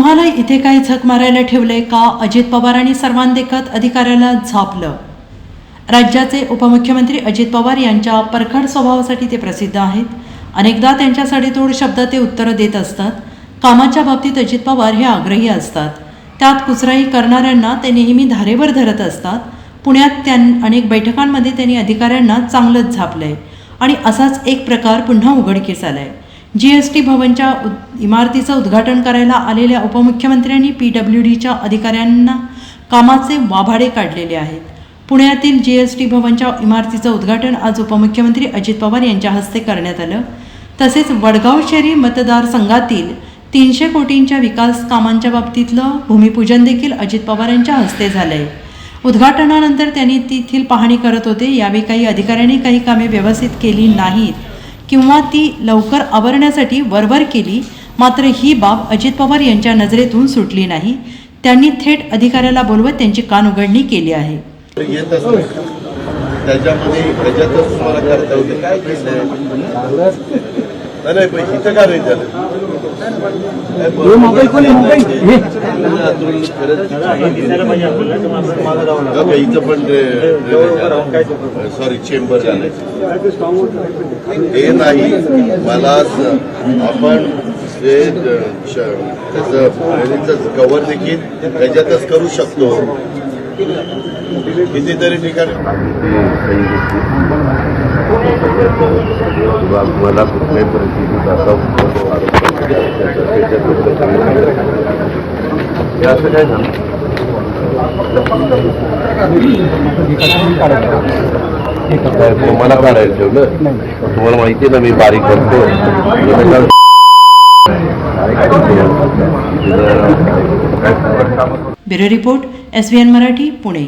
तुम्हाला इथे काही झक मारायला ठेवलंय का? अजित पवारांनी सर्वांदेखत अधिकाऱ्याला झापलं. राज्याचे उपमुख्यमंत्री अजित पवार यांच्या परखड स्वभावासाठी ते प्रसिद्ध आहेत. अनेकदा त्यांच्या सडेतोड शब्दात ते उत्तरं देत असतात. कामाच्या बाबतीत अजित पवार हे आग्रही असतात. त्यात कुचराई करणाऱ्यांना ते नेहमी धारेवर धरत असतात. पुण्यात त्यां अनेक बैठकांमध्ये त्यांनी अधिकाऱ्यांना चांगलंच झापलंय. आणि असाच एक प्रकार पुन्हा उघडकीस आलाय. जी एस टी भवनच्या उद इमारतीचं उद्घाटन करायला आलेल्या उपमुख्यमंत्र्यांनी पी डब्ल्यू डीच्या अधिकाऱ्यांना कामाचे वाभाडे काढलेले आहेत. पुण्यातील जी एस टी भवनच्या इमारतीचं उद्घाटन आज उपमुख्यमंत्री अजित पवार यांच्या हस्ते करण्यात आलं. तसेच वडगाव शहरी मतदारसंघातील तीनशे कोटींच्या विकास कामांच्या बाबतीतलं भूमिपूजन देखील अजित पवार यांच्या हस्ते झालं आहे उद्घाटनानंतर त्यांनी तेथील पाहणी करत होते. यावेळी काही अधिकाऱ्यांनी काही कामे व्यवस्थित केली नाहीत. किंवा ती लवकर आवरण्यासाठी वरवर केली मात्र ही बाब अजित पवार यांच्या नजरेतून सुटली नाही. त्यांनी थेट अधिकाऱ्याला बोलवत त्यांची कान उघडणी केली आहे. त्याच्यामध्ये ह्याच्यातच तुम्हाला करता काय नाही इथं झालं? मोबाईल कोणी मोबाईल. हे. आतून खरंच बघा, इथं पण सॉरी चेंबर झालं हे नाही मला आपण जे त्याचं पाण्याचं देखील त्याच्यातच करू शकतो कितीतरी ठिकाणी किंवा मला कुठल्याही परिस्थितीत असा असं काय झालं काय तुम्हाला काढायला ठेवलं? तुम्हाला माहिती आहे ना मी बारीक करतो. Bureau report S B N Marathi Pune.